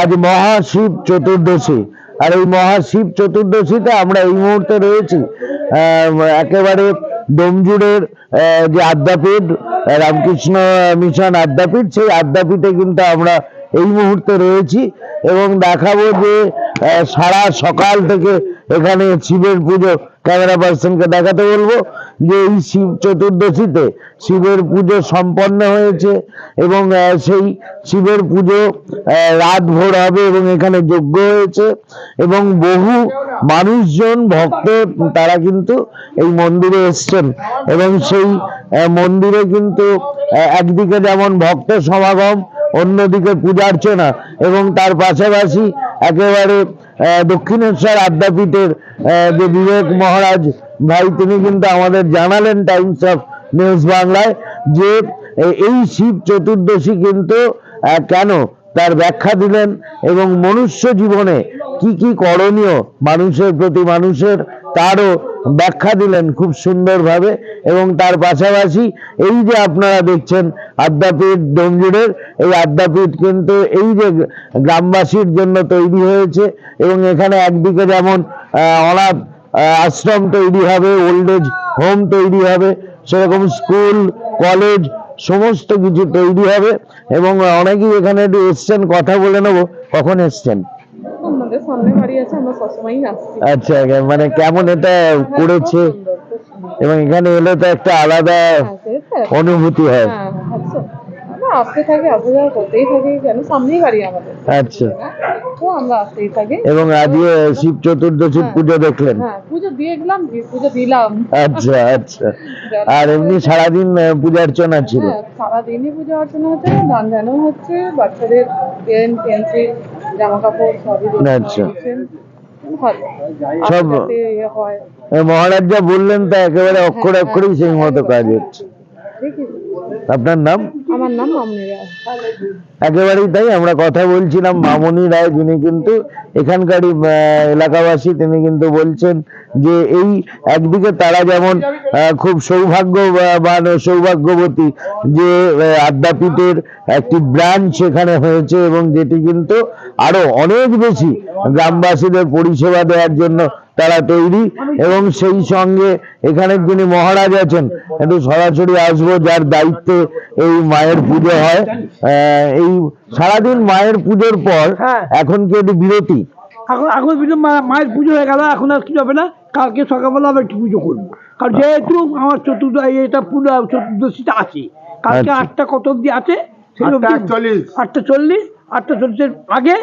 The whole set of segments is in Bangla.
আজ মহাশিব চতুর্দশী। আর এই মহাশিব চতুর্দশীতে আমরা এই মুহূর্তে রয়েছি একেবারে ডোমজুড়ের যে আদ্যাপীঠ, রামকৃষ্ণ মিশন আদ্যাপীঠ, সেই আদ্যাপীঠে কিন্তু আমরা এই মুহূর্তে রয়েছি এবং দেখাবো যে সারা সকাল থেকে এখানে শিবের পুজো ক্যামেরা পার্সনকে দেখাতে বলব যে এই শিব চতুর্দশীতে শিবের পুজো সম্পন্ন হয়েছে এবং সেই শিবের পুজো রাত ভোর হবে এবং এখানে যজ্ঞ হয়েছে এবং বহু মানুষজন, ভক্ত তারা কিন্তু এই মন্দিরে এসছেন এবং সেই মন্দিরে কিন্তু একদিকে যেমন ভক্ত সমাগম, অন্যদিকে পূজার্চনা এবং তার পাশাপাশি একেবারে দক্ষিণেশ্বর আদ্যাপীঠের যে বিবেক মহারাজ ভাই, তিনি কিন্তু আমাদের জানালেন টাইমস অফ নিউজ বাংলায় যে এই শিব চতুর্দশী কিন্তু কেন? তার ব্যাখ্যা দিলেন এবং মনুষ্য জীবনে কি কি করণীয় মানুষের প্রতি মানুষের তারও ব্যাখ্যা দিলেন খুব সুন্দরভাবে এবং তার পাশাপাশি এই যে আপনারা দেখছেন আদ্যাপীঠ ডোমজুড়ের, এই আদ্যাপীঠ কিন্তু এই যে গ্রামবাসীর জন্য তৈরি হয়েছে এবং এখানে একদিকে যেমন অনাথ আশ্রম তৈরি হবে, ওল্ড এজ হোম তৈরি হবে, সেরকম স্কুল, কলেজ সমস্ত কিছু তৈরি হবে এবং অনেকেই এখানে একটু এসছেন কথা বলে নেব কখন এসছেন আচ্ছা মানে কেমন এটা করেছে সুন্দর। এবং এখানে এলে তো একটা আলাদা হ্যাঁ। অনুভূতি হয় হ্যাঁ, আসতে থাকি যাওয়া করতেই থাকি কেন সামনেই বাড়ি আমাদের। আচ্ছা। তো আমরা আসতেই থাকি। এবং আজকে শিব চতুর্দশীর হ্যাঁ। পুজো দেখলেন? হ্যাঁ পুজো দিয়ে গেলাম পুজো দিলাম। আচ্ছা আচ্ছা। আর এমনি সারাদিন পূজা অর্চনা ছিল? হ্যাঁ সারাদিনই পুজো অর্চনা হচ্ছে ধ্যানও হচ্ছে বাচ্চাদের পেন পেন্সিল জামা কাপড় সবই আচ্ছা। সব- ইয়ে মহারাজ যা বললেন তা একেবারে অক্ষরে অক্ষরেই সেই মতো কাজ হচ্ছে। আপনার নাম? আমার নাম মামনি রায়। একেবারেই তাই, আমরা কথা বলছিলাম মামনি রায়, যিনি কিন্তু এখানকারই এলাকাবাসী, তিনি কিন্তু বলছেন যে এই একদিকে তারা যেমন খুব সৌভাগ্যবান ও সৌভাগ্যবতী যে আদ্যাপীঠের একটি ব্রাঞ্চ সেখানে হয়েছে এবং যেটি কিন্তু আরও অনেক বেশি গ্রামবাসীদের পরিষেবা দেওয়ার জন্য তারা তৈরি এবং সেই সঙ্গে এখানে যিনি মহারাজ আছেন একটু সরাসরি আসব যার দায়িত্বে এই মায়ের পুজো হয়। এই সারাদিন মায়ের পুজোর পর হ্যাঁ। এখন কি একটু বিরতি? এখন এখন মায়ের পুজো হয়ে গেল এখন আর কিছু হবে না? কালকে সকালবেলা আবার একটু পুজো করব। কারণ যেহেতু আমার চতুর্থ এটা পুরো চতুর্দশীটা আছে। কালকে আচ্ছা। আটটা কত অব্দি আছে? আটটা একচল্লিশ। আটটা চল্লিশ আটটা চল্লিশের আগে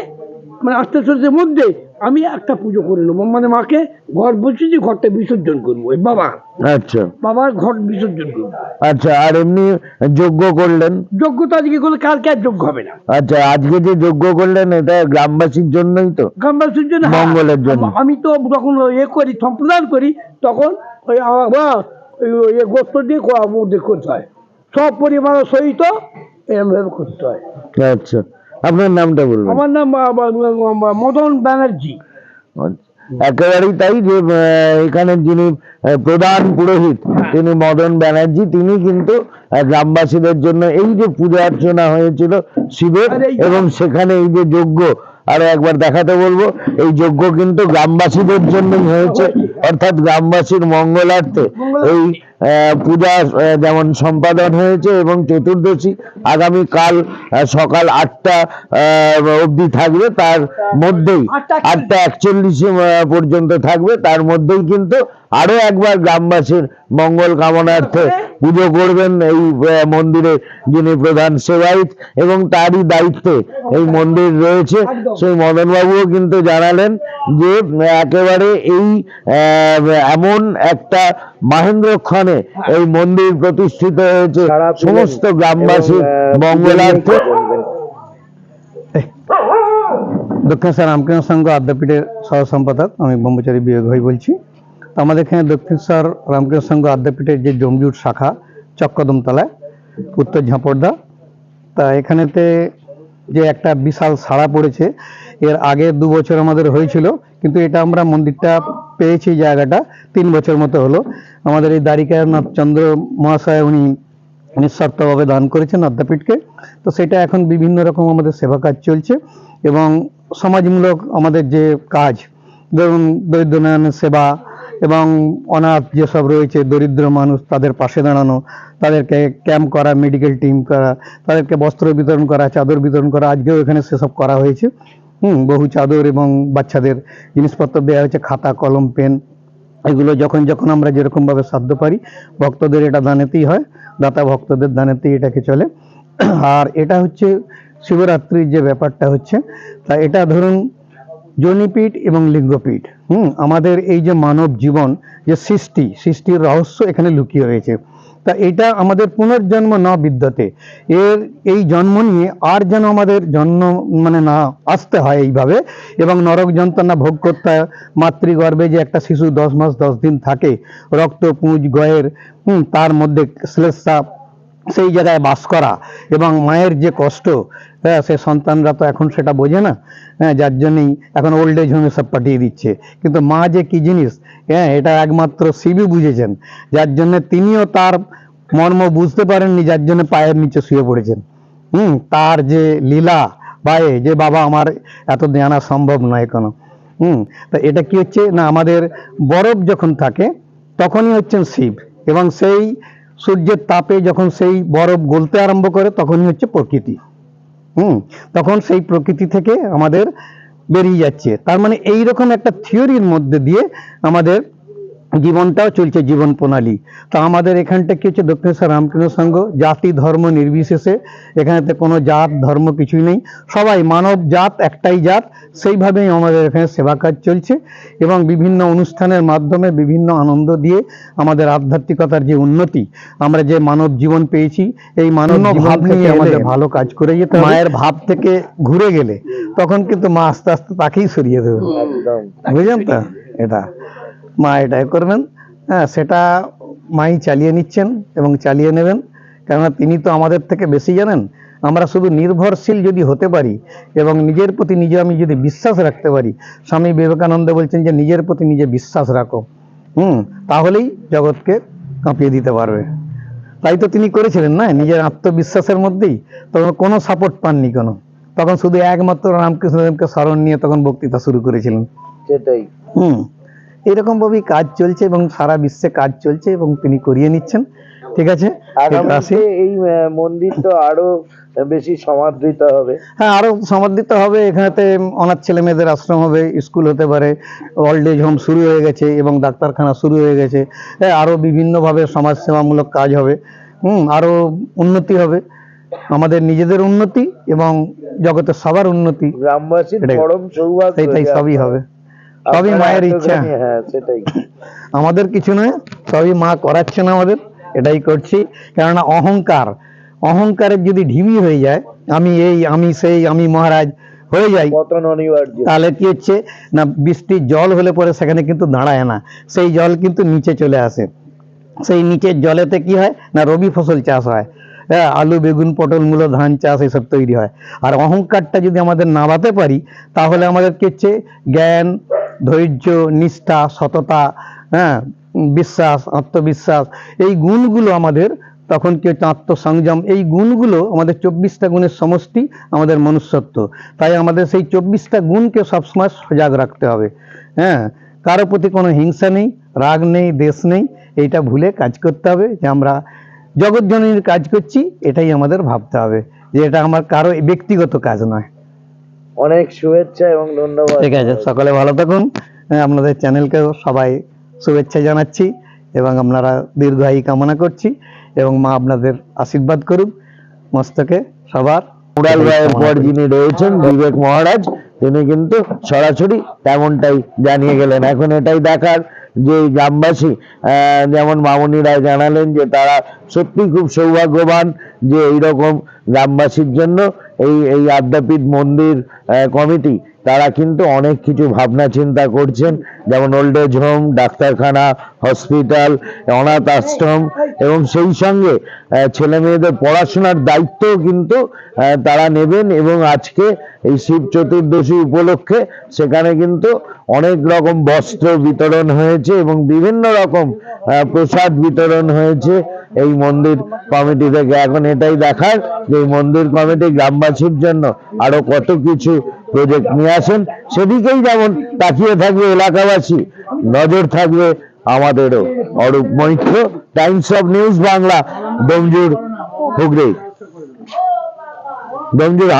মানে আস্তে চল্লিশের মধ্যে আমি একটা পুজো করে নেব। মানে মাকে ঘর বসেছি ঘরটা বিসর্জন করব। বাবা। আচ্ছা। বাবার ঘর বিসর্জন করব। আচ্ছা আর এমনি যজ্ঞ করলেন? যোগ্যতা আজকে করলে কালকে আর যোগ্য হবে না। আচ্ছা আজকে যে যজ্ঞ করলেন এটা গ্রামবাসীর জন্যই তো? গ্রামবাসীর জন্য হ্যাঁ, মঙ্গলের জন্য। আমি তো যখন ইয়ে করি সম্প্রদান করি তখন ওই আমার ওই গোস্ত দিয়ে করতে হয়। সব পরিমাণ সহিত এরকমভাবে করতে হয়। আচ্ছা। আপনার নামটা বলবেন। আমার নাম মদন ব্যানার্জি। একেবারেই তাই যে এখানে যিনি প্রধান পুরোহিত তিনি মদন ব্যানার্জি তিনি কিন্তু গ্রামবাসীদের জন্য এই যে পূজা অর্চনা হয়েছিল শিবের এবং সেখানে এই যে যজ্ঞ আরও একবার দেখাতে বলব এই যজ্ঞ কিন্তু গ্রামবাসীদের জন্যই হয়েছে অর্থাৎ গ্রামবাসীর মঙ্গলার্থে। এই পূজা যেমন সম্পাদন হয়েছে এবং চতুর্দশী আগামী কাল সকাল আটটা অবধি থাকবে তার মধ্যেই আটটা একচল্লিশ পর্যন্ত থাকবে তার মধ্যেই কিন্তু আরও একবার গ্রামবাসীর মঙ্গল কামনার্থে পুজো করবেন এই মন্দিরে যিনি প্রধান সেবায়িত এবং তারই দায়িত্বে এই মন্দির রয়েছে। সেই মদনবাবুও কিন্তু জানালেন যে একেবারে এই আহ, এমন একটা মাহেন্দ্রক্ষণে এই মন্দির প্রতিষ্ঠিত হয়েছে। সমস্ত গ্রামবাসীর মঙ্গলার্থে। দক্ষিণেশ্বর রামকৃষ্ণ সংঘ আদ্যাপীঠের সহ সম্পাদক আমি ব্রহ্মচারী বিবেক ভাই বলছি। আমাদের এখানে দক্ষিণেশ্বর রামকৃষ্ণ সংঘ আদ্যাপীঠের যে জমজুট শাখা চক্কদমতলায় উত্তর ঝাঁপড়দা। তা এখানেতে যে একটা বিশাল সাড়া পড়েছে, এর আগে দু বছর আমাদের হয়েছিল, কিন্তু এটা আমরা মন্দিরটা পেয়েছি জায়গাটা, তিন বছর মতো হলো। আমাদের এই দ্বারিকানাথ চন্দ্র মহাশয় উনি নিঃস্বার্থভাবে দান করেছেন আদ্যাপীঠকে। তো সেটা এখন বিভিন্ন রকম আমাদের সেবা কাজ চলছে এবং সমাজমূলক আমাদের যে কাজ, ধরুন দরিদ্র নারায়ণের সেবা এবং অনাথ যেসব রয়েছে, দরিদ্র মানুষ তাদের পাশে দাঁড়ানো, তাদেরকে ক্যাম্প করা মেডিকেল টিম করা, তাদেরকে বস্ত্র বিতরণ করা, চাদর বিতরণ করা, আজকেও এখানে সেসব করা হয়েছে। হুম, বহু চাদর এবং বাচ্চাদের জিনিসপত্র দেওয়া হয়েছে, খাতা, কলম, পেন, এগুলো যখন যখন আমরা যেরকমভাবে সাধ্য পারি, ভক্তদের এটা দানেতেই হয়, দাতা ভক্তদের দানেতেই এটাকে চলে। আর এটা হচ্ছে শিবরাত্রির যে ব্যাপারটা হচ্ছে, তা এটা ধরুন জনিপীঠ এবং লিঙ্গপীঠ। হুম, আমাদের এই যে মানব জীবন, যে সৃষ্টি, সৃষ্টির রহস্য এখানে লুকিয়ে রয়েছে। তা এটা আমাদের পুনর্জন্ম না বিদ্যতে। এর এই জন্ম নিয়ে আর যেন আমাদের জন্ম মানে না আসতে হয় এইভাবে, এবং নরক যন্ত্রণা ভোগ করতে হয়। মাতৃগর্ভে যে একটা শিশু দশ মাস দশ দিন থাকে, রক্ত, পুঁজ, গয়ের, হুম, তার মধ্যে শ্লেষা সেই জায়গায় বাস করা এবং মায়ের যে কষ্ট হ্যাঁ সে সন্তানরা তো এখন সেটা বোঝে না হ্যাঁ যার জন্যই এখন ওল্ড এজ হোমে সব পাঠিয়ে দিচ্ছে। কিন্তু মা যে কি জিনিস হ্যাঁ এটা একমাত্র শিবই বুঝেছেন, যার জন্য তিনিও তার মর্ম বুঝতে পারেননি, যার জন্য পায়ের নিচে শুয়ে পড়েছেন। হুম, তার যে লীলা বায়ে যে বাবা আমার এত জানা সম্ভব নয় কোনো। হুম, তা এটা কি হচ্ছে? না, আমাদের বরফ যখন থাকে, তখনই হচ্ছেন শিব এবং সেই সূর্যের তাপে যখন সেই বরফ গলতে আরম্ভ করে, তখনই হচ্ছে প্রকৃতি। হুম, তখন সেই প্রকৃতি থেকে আমাদের বেরিয়ে যাচ্ছে। তার মানে এই রকম একটা থিওরির মধ্যে দিয়ে আমাদের জীবনটাও চলছে জীবন প্রণালী। তো আমাদের এখানটা কি হচ্ছে দক্ষিণেশ্বর রামকৃষ্ণ সংঘ জাতি ধর্ম নির্বিশেষে এখানেতে কোনো জাত ধর্ম কিছুই নেই। সবাই মানব জাত একটাই জাত সেইভাবেই আমাদের এখানে সেবা কাজ চলছে এবং বিভিন্ন অনুষ্ঠানের মাধ্যমে বিভিন্ন আনন্দ দিয়ে আমাদের আধ্যাত্মিকতার যে উন্নতি আমরা যে মানব জীবন পেয়েছি এই মানব ভাব নিয়ে আমাদের ভালো কাজ করে যেতে মায়ের ভাব থেকে ঘুরে গেলে তখন কিন্তু মা আস্তে আস্তে তাকেই সরিয়ে দেবে। একদম। বুঝলেন তো? এটা। মা এটাই করবেন। হ্যাঁ সেটা মাই চালিয়ে নিচ্ছেন এবং চালিয়ে নেবেন। কেননা তিনি তো আমাদের থেকে বেশি জানেন। আমরা শুধু নির্ভরশীল যদি হতে পারি এবং নিজের প্রতি নিজে আমি যদি বিশ্বাস রাখতে পারি স্বামী বিবেকানন্দ বলছেন যে নিজের প্রতি নিজে বিশ্বাস রাখো। হুম তাহলেই জগৎকে কাঁপিয়ে দিতে পারবে। তাই তো তিনি করেছিলেন না নিজের আত্মবিশ্বাসের মধ্যেই। তখন কোনো সাপোর্ট পাননি কোনো। তখন শুধু একমাত্র রামকৃষ্ণদেবকে স্মরণ নিয়ে তখন বক্তৃতা শুরু করেছিলেন। সেটাই। হুম। এরকম ভাবেই কাজ চলছে এবং সারা বিশ্বে কাজ চলছে এবং তিনি করিয়ে নিচ্ছেন। ঠিক আছে? এই মন্দির তো আরও বেশি সমাদৃত হবে। হ্যাঁ আরও সমাদৃত হবে। এখানেতে অনাথ ছেলে মেয়েদের আশ্রম হবে স্কুল হতে পারে ওল্ড এজ হোম শুরু হয়ে গেছে এবং ডাক্তারখানা শুরু হয়ে গেছে। হ্যাঁ আরও বিভিন্নভাবে সমাজসেবামূলক কাজ হবে। হুম আরও উন্নতি হবে। আমাদের নিজেদের উন্নতি এবং জগতের সবার উন্নতি। গ্রামবাসীর এটাই। পরম সৌভাগ্য যে সবই হবে। সবই মায়ের ইচ্ছা। হ্যাঁ সেটাই। আমাদের কিছু নয় সবই মা করাচ্ছেন আমাদের এটাই করছি। কেননা অহংকার অহংকারের যদি ঢিবি হয়ে যায় আমি এই আমি সেই আমি মহারাজ হয়ে যাই তাহলে কি হচ্ছে? না বৃষ্টির জল হলে পরে সেখানে কিন্তু দাঁড়ায় না সেই জল কিন্তু নিচে চলে আসে। সেই নিচের জলেতে কি হয়? না রবি ফসল চাষ হয়। হ্যাঁ আলু বেগুন পটল মূলো ধান চাষ এসব তৈরি হয়। আর অহংকারটা যদি আমাদের নামাতে পারি তাহলে আমাদের কি হচ্ছে? জ্ঞান ধৈর্য, নিষ্ঠা, সততা হ্যাঁ বিশ্বাস, আত্মবিশ্বাস, এই গুণগুলো আমাদের তখন কি হচ্ছে? আত্মসংযম, এই গুণগুলো আমাদের চব্বিশটা গুণের সমষ্টি আমাদের মনুষ্যত্ব। তাই আমাদের সেই চব্বিশটা গুণকে সবসময় সজাগ রাখতে হবে। হ্যাঁ কারও প্রতি কোনো হিংসা নেই, রাগ নেই, দেশ নেই, এইটা ভুলে কাজ করতে হবে যে আমরা জগৎজননীর কাজ করছি, এটাই আমাদের ভাবতে হবে যে এটা আমার কারও ব্যক্তিগত কাজ নয়। অনেক শুভেচ্ছা এবং ধন্যবাদ। ঠিক আছে সকলে ভালো থাকুন। হ্যাঁ, আপনাদের চ্যানেলকেও সবাই শুভেচ্ছা জানাচ্ছি এবং আপনারা দীর্ঘায়ী কামনা করছি এবং মা আপনাদের আশীর্বাদ করুক। মস্তকে সবার মুরাল রায়ের পর যিনি রয়েছেন বিবেক মহারাজ তিনি কিন্তু সরাসরি তেমনটাই জানিয়ে গেলেন। এখন এটাই দেখার যে গ্রামবাসী আহ, যেমন মামনি রায় জানালেন যে তারা সত্যি খুব সৌভাগ্যবান যে এইরকম গ্রামবাসীর জন্য এই এই আদ্যাপীঠ মন্দির কমিটি তারা কিন্তু অনেক কিছু ভাবনা চিন্তা করছেন, যেমন ওল্ড এজ হোম, ডাক্তারখানা, হসপিটাল, অনাথ আশ্রম এবং সেই সঙ্গে ছেলে মেয়েদের পড়াশোনার দায়িত্বও কিন্তু তারা নেবেন এবং আজকে এই শিব চতুর্দশী উপলক্ষে সেখানে কিন্তু অনেক রকম বস্ত্র বিতরণ হয়েছে এবং বিভিন্ন রকম প্রসাদ বিতরণ হয়েছে এই মন্দির কমিটি থেকে। এখন এটাই দেখার যে এই মন্দির কমিটি গ্রামবাসীর জন্য আরও কত কিছু প্রজেক্ট নিয়ে আসেন, সেদিকেই যেমন তাকিয়ে থাকবে এলাকাবাসী, নজর থাকবে আমাদেরও। Arup Maitra Times of News Bangla Domjur Hooghly. Domjur